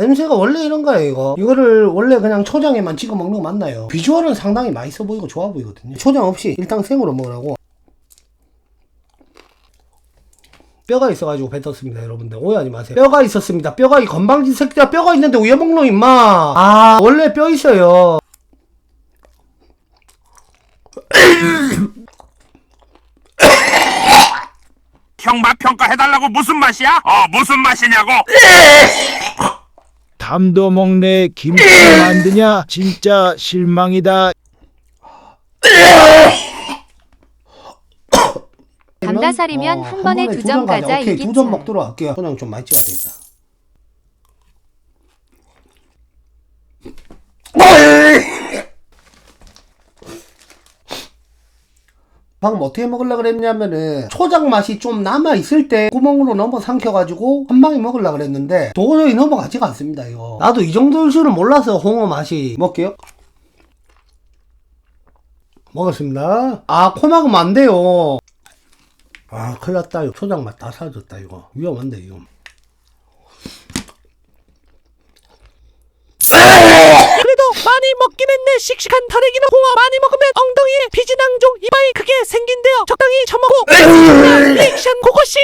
냄새가 원래 이런 거예요 이거. 이거를 원래 그냥 초장에만 찍어 먹는 거 맞나요? 비주얼은 상당히 맛있어 보이고 좋아 보이거든요. 초장 없이 일단 생으로 먹으라고. 뼈가 있어가지고 뱉었습니다 여러분들. 오해하지 마세요. 뼈가 있었습니다. 뼈가 이 건방진 새끼야. 뼈가 있는데 왜 먹노 임마. 아 원래 뼈 있어요. 형맛 평가해달라고 무슨 맛이야? 어 무슨 맛이냐고? 담도 먹네 김치 만드냐? 진짜 실망이다. 감다살이면 어, 한 번에 두 점 가자. 오케이 이게 두점 참. 먹도록 할게요. 초장 좀 많이 찍어야 되겠다 방금 어떻게 먹으려 그랬냐면은 초장 맛이 좀 남아 있을 때 구멍으로 넘어 삼켜가지고 한 방에 먹으려 그랬는데 도저히 넘어가지가 않습니다 이거. 나도 이 정도일 줄은 몰라서 홍어 맛이. 먹게요. 먹었습니다. 아 코 막으면 안 돼요. 아 큰일 났다. 이거 초장 맛 다 사라졌다 이거. 위험한데 이거. 그래도 많이 먹긴 했네 씩씩한 많이 먹으면 엉덩이에 비진낭종 이마에 크게 생긴대요 적당히 처먹고 리액션 고고싱